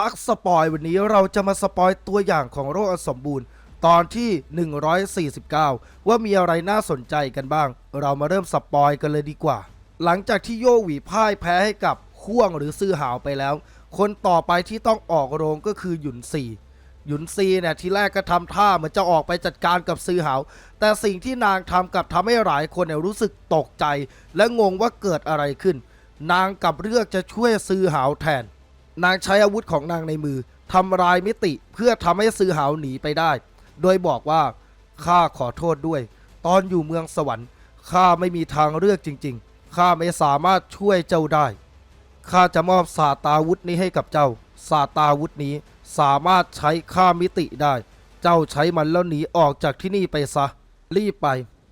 ปักสปอยวันนี้เราจะมาสปอยตัวอย่างของโรคอสมบูรณ์ ตอนที่ 149 ว่ามีอะไรน่าสนใจกันบ้าง เรามาเริ่มสปอยกันเลยดีกว่า หลังจากที่โยหวีพ่ายแพ้ให้กับข่วงหรือซื่อหาวไปแล้ว คนต่อไปที่ต้องออกโรงก็คือหยุนซีหยุนซีเนี่ยทีแรกก็ทำท่าเหมือนจะออกไปจัดการกับซือหาว แต่สิ่งที่นางทำกับทำให้หลายคนเนี่ยรู้สึกตกใจ และงงว่าเกิดอะไรขึ้น นางกับเลือกจะช่วยซือหาวแทน นางใช้อาวุธของนางในมือทำลายมิติเพื่อทำให้ซือหาวหนีไปได้ โดยบอกว่าข้าขอโทษด้วย ตอนอยู่เมืองสวรรค์ข้าไม่มีทางเลือกจริง ๆข้าไม่สามารถช่วยเจ้าได้ข้าจะมอบสาตาวุธนี้ให้กับเจ้าสาตาวุธนี้สามารถใช้ข้ามมิติได้ เจ้าใช้มันแล้วหนีออกจากที่นี่ไปซะ รีบไป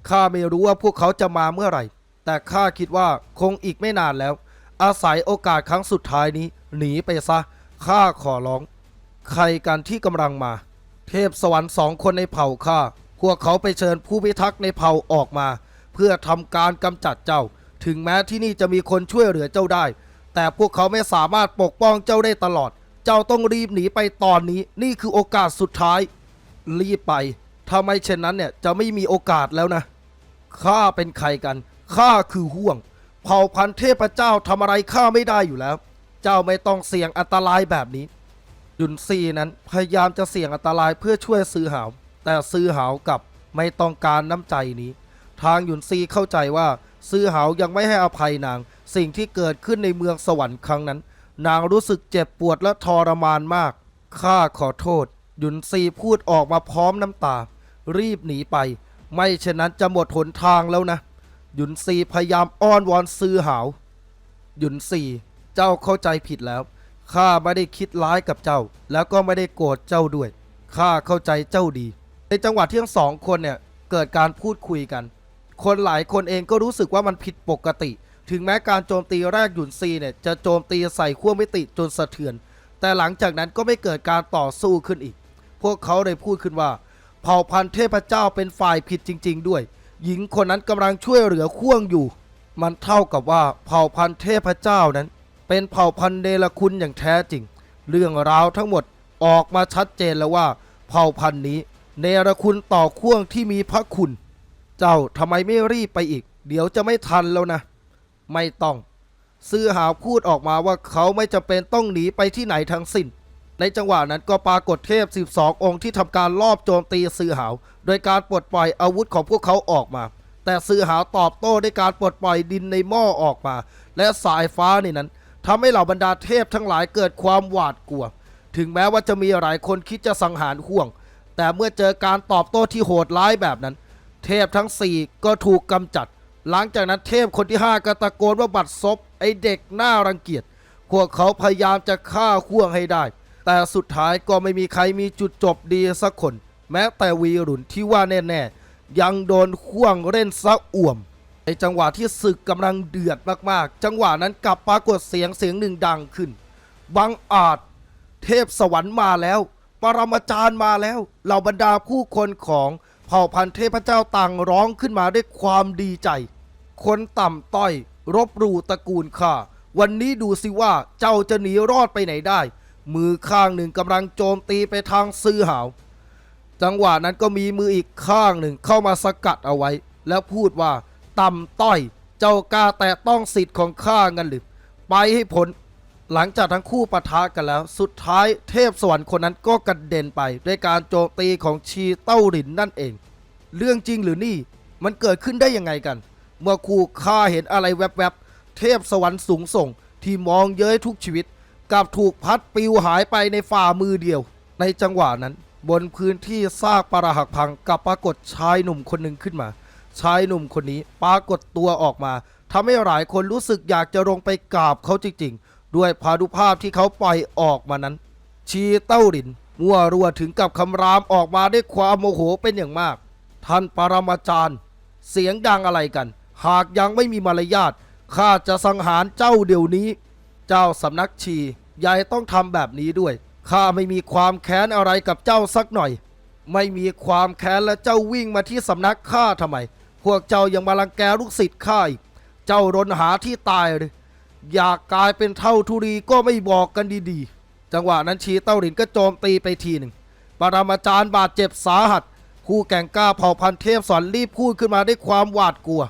ข้าไม่รู้ว่าพวกเขาจะมาเมื่อไหร่ แต่ข้าคิดว่าคงอีกไม่นานแล้ว อาศัยโอกาสครั้งสุดท้ายนี้ หนีไปซะ ข้าขอร้อง ใครกันที่กำลังมา เทพสวรรค์สองคนในเผ่าข้า พวกเขาไปเชิญผู้พิทักษ์ในเผ่าออกมา เพื่อทำการกำจัดเจ้า ถึงแม้ที่นี่จะมีคนช่วยเหลือเจ้าได้ แต่พวกเขาไม่สามารถปกป้องเจ้าได้ตลอด เจ้าต้องรีบหนีไปตอนนี้ นี่คือโอกาสสุดท้าย รีบไปถ้าไม่เช่นนั้นเนี่ยจะไม่มีโอกาสแล้วนะ ข้าเป็นใครกัน ข้าคือห่วง เผ่าพันธุ์เทพเจ้าทำอะไรข้าไม่ได้อยู่แล้ว เจ้าไม่ต้องเสี่ยงอันตรายแบบนี้ ยุนซีนั้นพยายามจะเสี่ยงอันตรายเพื่อช่วยซื้อหาว แต่ซื้อหาวกับไม่ต้องการน้ำใจนี้ ทางยุนซีเข้าใจว่าซื้อหาวยังไม่ให้อภัยนาง สิ่งที่เกิดขึ้นในเมืองสวรรค์ครั้งนั้น นางรู้สึกเจ็บปวดและทรมานมากข้าขอโทษ ยุนซีพูดออกมาพร้อมน้ำตา รีบหนีไป ไม่เช่นนั้นจะหมดหนทางแล้วนะ ยุนซีพยายามอ้อนวอนซื้อหาวหยุนซี เจ้าเข้าใจผิดแล้ว ข้าไม่ได้คิดร้ายกับเจ้า แล้วก็ไม่ได้โกรธเจ้าด้วย ข้าเข้าใจเจ้าดี ในจังหวะที่ทั้งสองคนเนี่ยเกิดการพูดคุยกัน คนหลายคนเองก็รู้สึกว่ามันผิดปกติ ถึงแม้การโจมตีแรกหยุนซีเนี่ยจะโจมตีใส่ขั้วมิติจนสะเทือน แต่หลังจากนั้นก็ไม่เกิดการต่อสู้ขึ้นอีก พวกเขาได้พูดขึ้นว่า เผ่าพันธุ์เทพเจ้าเป็นฝ่ายผิดจริง ๆ ด้วย หญิงคนนั้นกำลังช่วยเหลือข่วงอยู่ มันเท่ากับว่าเผ่าพันธุ์เทพเจ้านั้น เป็นเผ่าพันธุ์เนรคุณอย่างแท้จริง เรื่องราวทั้งหมดออกมาชัดเจนแล้วว่า เผ่าพันธุ์นี้เนรคุณต่อข่วงที่มีพระคุณ เจ้าทำไมไม่รีบไปอีก เดี๋ยวจะไม่ทันแล้วนะ ไม่ต้อง ซื้อหาวพูดออกมาว่าเขาไม่จำเป็นต้องหนีไปที่ไหนทั้งสิ้น ในจังหวะนั้นก็ปรากฏเทพ 12 องค์ที่ทำการลอบโจมตีซื้อหาว โดยการปลดปล่อยอาวุธของพวกเขาออกมา แต่ซื้อหาวตอบโต้ด้วยการปลดปล่อยดินในหม้อออกมา และสายฟ้านี่นั้น ทำให้เหล่าบรรดาเทพทั้งหลายเกิดความหวาดกลัว ถึงแม้ว่าจะมีหลายคนคิดจะสังหารห่วง แต่เมื่อเจอการตอบโต้ที่โหดร้ายแบบนั้น เทพทั้ง 4 ก็ถูกกำจัด หลังจากนั้นเทพคนที่ 5 ก็ตะโกนว่าบัดซบไอเด็กหน่ารังเกียจ พวกเขาพยายามจะฆ่าข่วงให้ได้ แต่สุดท้ายก็ไม่มีใครมีจุดจบดีสักคน แม้แต่วีรุนที่ว่าแน่ๆยังโดนข่วงเล่นซะอ่วม ในจังหวะที่ศึกกำลังเดือดมากๆ จังหวะนั้นกลับปรากฏเสียงเสียงหนึ่งดังขึ้น บังอาจเทพสวรรค์มาแล้ว ปรมาจารย์มาแล้ว เหล่าบรรดาผู้คนของเผ่าพันธุ์เทพเจ้าต่างร้องขึ้นมาด้วยความดีใจ คนต่ำต้อย รบหรูตระกูลข้า วันนี้ดูสิว่าเจ้าจะหนีรอดไปไหนได้ มือข้างหนึ่งกำลังโจมตีไปทางซื้อหาว จังหวะนั้นก็มีมืออีกข้างหนึ่งเข้ามาสกัดเอาไว้ แล้วพูดว่า ต่ำต้อย เจ้ากล้าแตะต้องสิทธิ์ของข้างันหรือ ไปให้พ้นหลังจากทั้งคู่ปะทะกันแล้ว สุดท้ายเทพสวรรค์คนนั้นก็กระเด็นไปด้วยการโจมตีของชีเต้าหลินนั่นเอง เรื่องจริงหรือนี่มันเกิดขึ้นได้ยังไงกัน เมื่อคู่ข้าเห็นอะไรแวบๆเทพสวรรค์สูงส่งที่มองเย้ยทุกชีวิตกลับถูกพัดปลิวหายไปในฝ่ามือเดียว ในจังหวะนั้น บนพื้นที่ซากปรหักพังกับปรากฏชายหนุ่มคนหนึ่งขึ้นมา ชายหนุ่มคนนี้ปรากฏตัวออกมาทำให้หลายคนรู้สึกอยากจะลงไปกราบเขาจริงๆ ด้วยพานุภาพที่เขาปล่อยออกมานั้น ชีเต้าหลินมั่วรัวถึงกับคำรามออกมาด้วยความโมโหเป็นอย่างมาก ท่านปรมาจารย์ เสียงดังอะไรกัน หากยังไม่มีมารยาทข้าจะสังหารเจ้าเดี๋ยวนี้ เจ้าสำนักชียายต้องทำแบบนี้ด้วยข้าไม่มีความแค้นอะไรกับเจ้าสักหน่อย ไม่มีความแค้นและเจ้าวิ่งมาที่สำนักข้าทำไม พวกเจ้ายังมาลังแกลูกศิษย์ข้าอีก เจ้ารนหาที่ตายเลย อยากกลายเป็นเท่าทุรีก็ไม่บอกกันดีๆ จังหวะนั้นชีเต้าหลินก็โจมตีไปทีหนึ่งปรมาจารย์บาดเจ็บสาหัส คู่แก่งกล้าเผ่าพันเทพสอนรีบพูดขึ้นมาด้วยความหวาดกลัว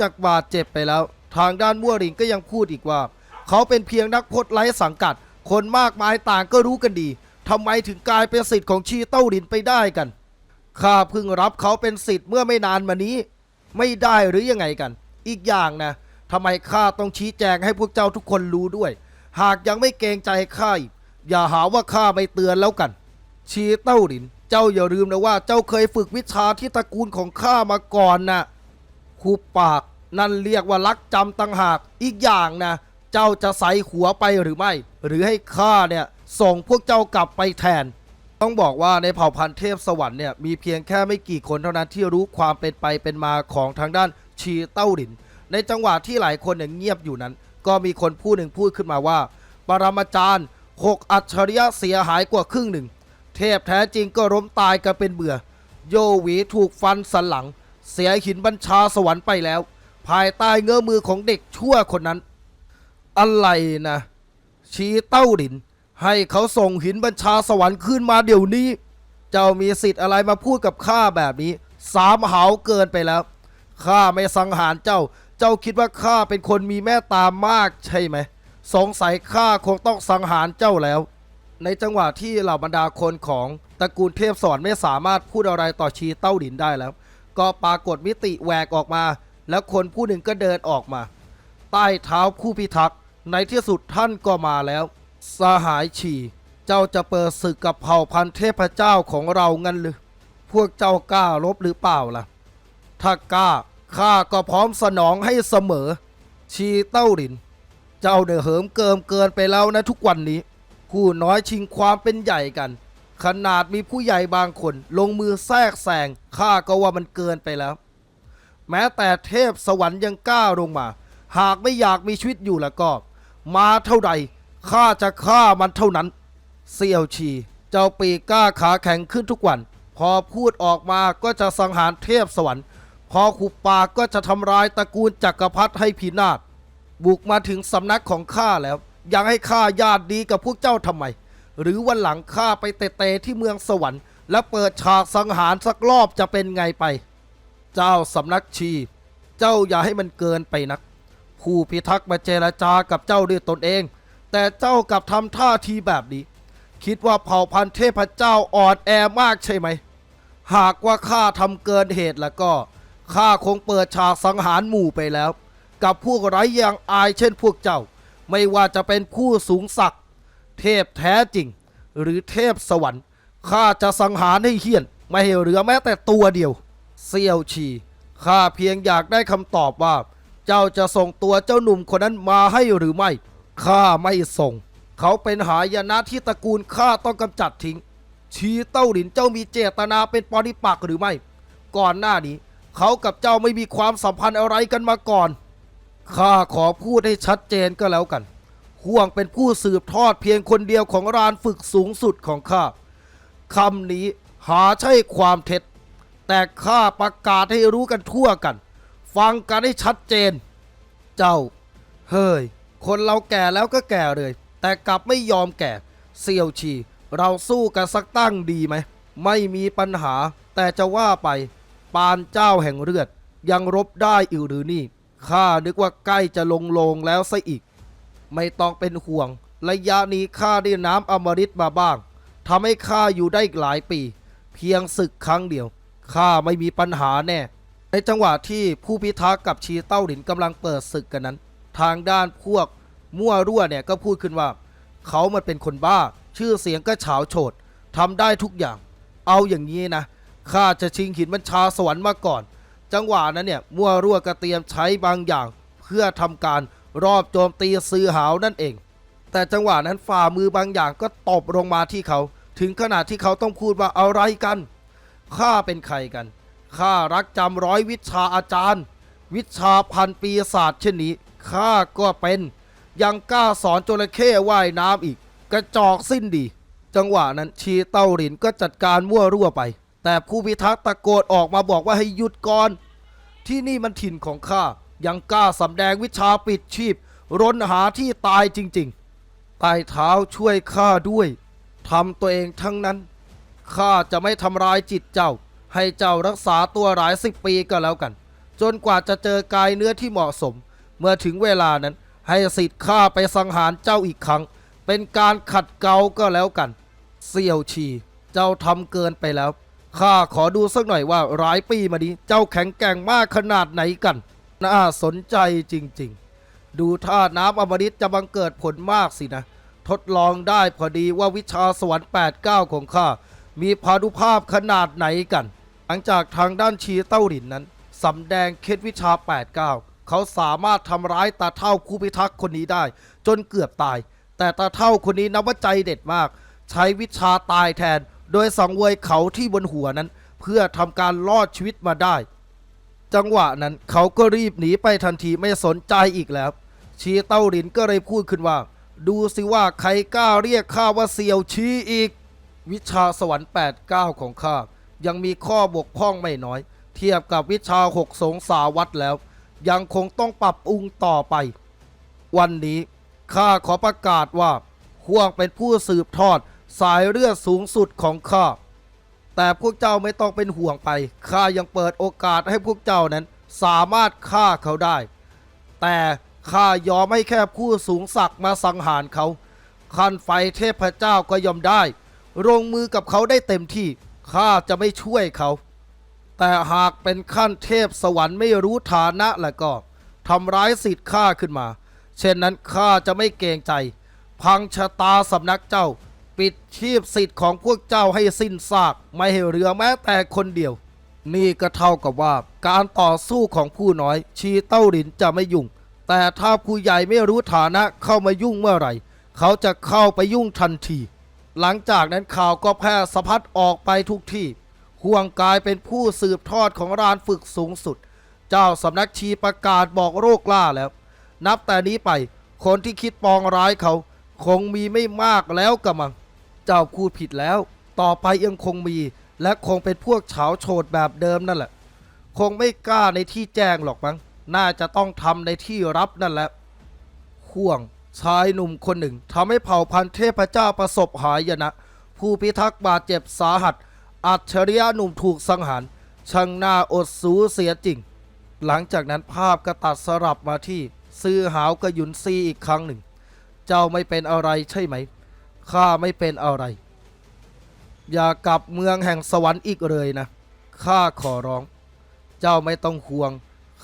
จากบาดเจ็บไปแล้ว ทางด้านมั่วหลิงก็ยังพูดอีกว่า เขาเป็นเพียงนักพจน์ไร้สังกัด คนมากมายต่างก็รู้กันดีทำไมถึงกลายเป็นสิทธิ์ของชีเต้าหลินไปได้กันข้าเพิ่งรับเขาเป็นสิทธิ์เมื่อไม่นานมานี้ ไม่ได้หรือยังไงกัน อีกอย่างนะทำไมข้าต้องชี้แจงให้พวกเจ้าทุกคนรู้ด้วย หากยังไม่เกรงใจข้าอีกอย่าหาว่าข้าไม่เตือนแล้วกัน ชีเต้าหลิน เจ้าอย่าลืมนะว่าเจ้าเคยฝึกวิชาที่ตระกูลของข้ามาก่อนนะคูปากนั่นเรียกว่าลักจำตังหากอีกอย่างนะ เจ้าจะใส่หัวไปหรือไม่ หรือให้ข้าเนี่ยส่งพวกเจ้ากลับไปแทน ต้องบอกว่าในเผ่าพันธุ์เทพสวรรค์เนี่ยมีเพียงแค่ไม่กี่คนเท่านั้นที่รู้ความเป็นไปเป็นมาของทางด้านชีเต้าหลิน ในจังหวะที่หลายคนเนี่ยเงียบอยู่นั้น ก็มีคนผู้หนึ่งพูดขึ้นมาว่า ปรมาจารย์หกอัจฉริยะเสียหายกว่าครึ่งหนึ่ง เทพแท้จริงก็ล้มตายกันเป็นเบื่อ โยหวีถูกฟันสันหลัง เสียหินบัญชาสวรรค์ไปแล้ว ภายใต้เงื้อมือของเด็กชั่วคนนั้น อะไรนะ ชีเต้าดิน ให้เขาส่งหินบัญชาสวรรค์ขึ้นมาเดี๋ยวนี้ เจ้ามีสิทธิ์อะไรมาพูดกับข้าแบบนี้ สามหาวเกินไปแล้ว ข้าไม่สังหารเจ้า เจ้าคิดว่าข้าเป็นคนมีแม่ตามากใช่ไหม สงสัยข้าคงต้องสังหารเจ้าแล้ว ในจังหวะที่เหล่าบรรดาคนของตระกูลเทพสอนไม่สามารถพูดอะไรต่อชีเต้าดินได้แล้ว ก็ปรากฏมิติแหวกออกมา แล้วคนผู้หนึ่งก็เดินออกมา ใต้เท้าผู้พิทักษ์ในที่สุดท่านก็มาแล้ว สหายชีเจ้าจะเปิดศึกกับเผ่าพันธุ์เทพเจ้าของเรางั้นหรือ พวกเจ้ากล้ารบหรือเปล่าล่ะ ถ้ากล้าข้าก็พร้อมสนองให้เสมอ ชีเต้าหลิน เจ้าเดือเหิมเกิมเกินไปแล้วนะทุกวันนี้ ผู้น้อยชิงความเป็นใหญ่กัน ขนาดมีผู้ใหญ่บางคนลงมือแทรกแซงข้าก็ว่ามันเกินไปแล้ว แม้แต่เทพสวรรค์ยังกล้าลงมา หากไม่อยากมีชีวิตอยู่แล้วก็ มาเท่าใด ข้าจะฆ่ามันเท่านั้น เสี่ยวชี เจ้าปีกล้าขาแข็งขึ้นทุกวัน พอพูดออกมาก็จะสังหารเทพสวรรค์ พอขุบปากก็จะทำลายตระกูลจักรพรรดิให้พินาศ บุกมาถึงสำนักของข้าแล้ว ยังให้ข้าญาติดีกับพวกเจ้าทำไม หรือวันหลังข้าไปเตะที่เมืองสวรรค์ และเปิดฉากสังหารสักรอบจะเป็นไงไป เจ้าสำนักชี เจ้าอย่าให้มันเกินไปนัก ผู้พิทักษ์มาเจรจากับเจ้าด้วยตนเอง แต่เจ้ากลับทำท่าทีแบบนี้ คิดว่าเผ่าพันธุ์เทพเจ้าอ่อนแอมากใช่ไหม หากว่าข้าทำเกินเหตุแล้วก็ข้าคงเปิดฉากสังหารหมู่ไปแล้ว กับพวกไร้ยางอายเช่นพวกเจ้า ไม่ว่าจะเป็นผู้สูงศักดิ์เทพแท้จริง หรือเทพสวรรค์ข้าจะสังหารให้เหี้ยน ไม่ให้เหลือแม้แต่ตัวเดียว เซียวชีข้าเพียงอยากได้คำตอบว่า เจ้าจะส่งตัวเจ้าหนุ่มคนนั้นมาให้หรือไม่ ข้าไม่ส่ง เขาเป็นหายนะที่ตระกูลข้าต้องกำจัดทิ้ง ชีเต้าหลินเจ้ามีเจตนาเป็นปริปักษ์หรือไม่ ก่อนหน้านี้ เขากับเจ้าไม่มีความสัมพันธ์อะไรกันมาก่อนข้าขอพูดให้ชัดเจนก็แล้วกัน ห่วงเป็นผู้สืบทอดเพียงคนเดียวของรานฝึกสูงสุดของข้าคำนี้หาใช่ความเท็จ แต่ข้าประกาศให้รู้กันทั่วกัน ฟังกันให้ชัดเจน เจ้า เฮ้ย คนเราแก่แล้วก็แก่เลย แต่กลับไม่ยอมแก่ เซียวชี เราสู้กันสักตั้งดีไหม ไม่มีปัญหา แต่จะว่าไป ปานเจ้าแห่งเลือด ยังรบได้อีกหรือนี่ ข้านึกว่าใกล้จะลงโลงแล้วซะอีก ไม่ต้องเป็นห่วง ระยะนี้ข้าได้น้ำอมฤตมาบ้างทำให้ข้าอยู่ได้อีกหลายปี เพียงศึกครั้งเดียว ข้าไม่มีปัญหาแน่ ในจังหวะที่ผู้พิทักษ์กับชีเต้าหลินกำลังเปิดศึกกันนั้น ทางด้านพวกมั่วรั่วเนี่ยก็พูดขึ้นว่า เขามันเป็นคนบ้า ชื่อเสียงก็เฉาโฉดทำได้ทุกอย่าง เอาอย่างนี้นะข้าจะชิงหินบัญชาสวรรค์มาก่อน จังหวะนั้นเนี่ยมั่วรั่วก็เตรียมใช้บางอย่าง เพื่อทำการรอบโจมตีซื้อหาวนั่นเอง แต่จังหวะนั้นฝ่ามือบางอย่างก็ตบลงมาที่เขา ถึงขนาดที่เขาต้องพูดว่าอะไรกันข้าเป็นใครกันข้ารักจำร้อยวิชาอาจารย์ วิชาพันปีศาจเช่นนี้ ข้าก็เป็นยังกล้าสอนจระเข้ว่ายน้ำอีก กระจอกสิ้นดี จังหวะนั้นชีเต้าหลินก็จัดการมั่วรั่วไป แต่ผู้พิทักษ์ตะโกนออกมาบอกว่าให้หยุดก่อน ที่นี่มันถิ่นของข้ายังกล้าสำแดงวิชาปิดชีพรนหาที่ตายจริงๆใต้เท้าช่วยข้าด้วยทำตัวเองทั้งนั้นข้าจะไม่ทำร้ายจิตเจ้า ให้เจ้ารักษาตัวหลายสิบปีก็แล้วกัน จนกว่าจะเจอกายเนื้อที่เหมาะสม เมื่อถึงเวลานั้นให้สิทธิ์ข้าไปสังหารเจ้าอีกครั้ง เป็นการขัดเกลาก็แล้วกัน เสี่ยวชี เจ้าทำเกินไปแล้ว ข้าขอดูสักหน่อยว่าหลายปีมานี้ เจ้าแข็งแกร่งมากขนาดไหนกัน น่าสนใจจริงๆ ดูท่าน้ำอมฤตจะบังเกิดผลมากสินะ ทดลองได้พอดีว่าวิชาสวรรค์8 9 ของข้า มีพานุภาพขนาดไหนกัน หลังจากทางด้านชีเต้าหลินนั้นสำแดงเคล็ดวิชา 8 9 เขาสามารถทำร้ายตาเท่าคู่พิทักษ์คนนี้ได้ จนเกือบตาย แต่ตาเท่าคนนี้นับว่าใจเด็ดมาก ใช้วิชาตายแทน โดยสังเวยเขาที่บนหัวนั้น เพื่อทำการรอดชีวิตมาได้ จังหวะนั้นเขาก็รีบหนีไปทันทีไม่สนใจอีกแล้ว ชีเต้าหลินก็เลยพูดขึ้นว่า ดูสิว่าใครกล้าเรียกข้าว่าเซียวชีอีก วิชาสวรรค์8 9ของข้ายังมีข้อบกพร่องไม่น้อย เทียบกับวิชาหกสงสาวัตแล้ว ยังคงต้องปรับปรุงต่อไป วันนี้ข้าขอประกาศว่าห่วงเป็นผู้สืบทอดสายเลือดสูงสุดของข้า แต่พวกเจ้าไม่ต้องเป็นห่วงไป ข้ายังเปิดโอกาสให้พวกเจ้านั้นสามารถฆ่าเขาได้ แต่ข้ายอมให้แค่ผู้สูงศักดิ์มาสังหารเขา ขันไฟเทพเจ้าก็ยอมได้ลงมือกับเขาได้เต็มที่ ข้าจะไม่ช่วยเขา แต่หากเป็นขั้นเทพสวรรค์ไม่รู้ฐานะแล้วก็ทำร้ายสิทธิ์ข้าขึ้นมา เช่นนั้นข้าจะไม่เกรงใจ พังชะตาสำนักเจ้า ปิดชีพสิทธิ์ของพวกเจ้าให้สิ้นซาก ไม่ให้เหลือแม้แต่คนเดียว นี่ก็เท่ากับว่า การต่อสู้ของผู้น้อย ชีเต้าหลินจะไม่ยุ่ง แต่ถ้าผู้ใหญ่ไม่รู้ฐานะเข้ามายุ่งเมื่อไหร่ เขาจะเข้าไปยุ่งทันที หลังจากนั้นข่าวก็แพร่สะพัดออกไปทุกที่ ห่วงกายเป็นผู้สืบทอดของรานฝึกสูงสุด เจ้าสำนักชีประกาศบอกโรคล่าแล้ว นับแต่นี้ไป คนที่คิดปองร้ายเขา คงมีไม่มากแล้วกะมัง เจ้าพูดผิดแล้ว ต่อไปยังคงมี และคงเป็นพวกเฉาโฉดแบบเดิมนั่นแหละ คงไม่กล้าในที่แจ้งหรอกมั้ง น่าจะต้องทำในที่รับนั่นแหละ ห่วงชายหนุ่มคนหนึ่งทำให้เผ่าพันธุ์เทพเจ้าประสบหายนะ ผู้พิทักษ์บาดเจ็บสาหัส อัจฉริยะหนุ่มถูกสังหารช่างน่าอดสูเสียจริง หลังจากนั้นภาพก็ตัดสลับมาที่ ซื้อหาวกระยุนซีอีกครั้งหนึ่ง เจ้าไม่เป็นอะไรใช่ไหม ข้าไม่เป็นอะไร อย่ากลับเมืองแห่งสวรรค์อีกเลยนะ ข้าขอร้อง เจ้าไม่ต้องห่วง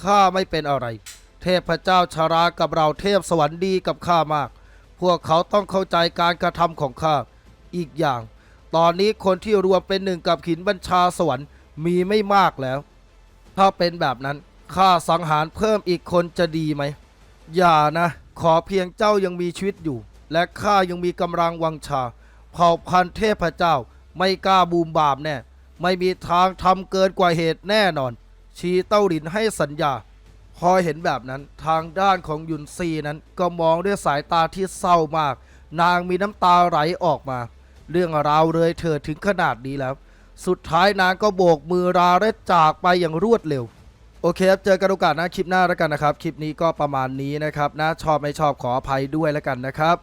ข้าไม่เป็นอะไร เทพเจ้าชารากับเราเทพสวรรค์ดีกับข้ามาก พวกเขาต้องเข้าใจการกระทำของข้า อีกอย่าง ตอนนี้คนที่รวมเป็นหนึ่งกับหินบัญชาสวรรค์มีไม่มากแล้ว ถ้าเป็นแบบนั้นข้าสังหารเพิ่มอีกคนจะดีไหม อย่านะ ขอเพียงเจ้ายังมีชีวิตอยู่ และข้ายังมีกำลังวังชา เผ่าพันธุ์เทพเจ้า ไม่กล้าบูมบามแน่ ไม่มีทางทำเกินกว่าเหตุแน่นอน ชีเต้าหลินให้สัญญา พอเห็นแบบนั้นทางด้านของยุนซีนั้นก็มองด้วยสายตาที่เศร้ามาก นางมีน้ำตาไหลออกมา เรื่องราวเลยเธอถึงขนาดนี้แล้ว สุดท้ายนางก็โบกมือลาและจากไปอย่างรวดเร็ว โอเคครับ เจอกันโอกาสหน้าคลิปหน้าแล้วกันนะครับ คลิปนี้ก็ประมาณนี้นะครับนะชอบไม่ชอบขออภัยด้วยแล้วกันนะครับ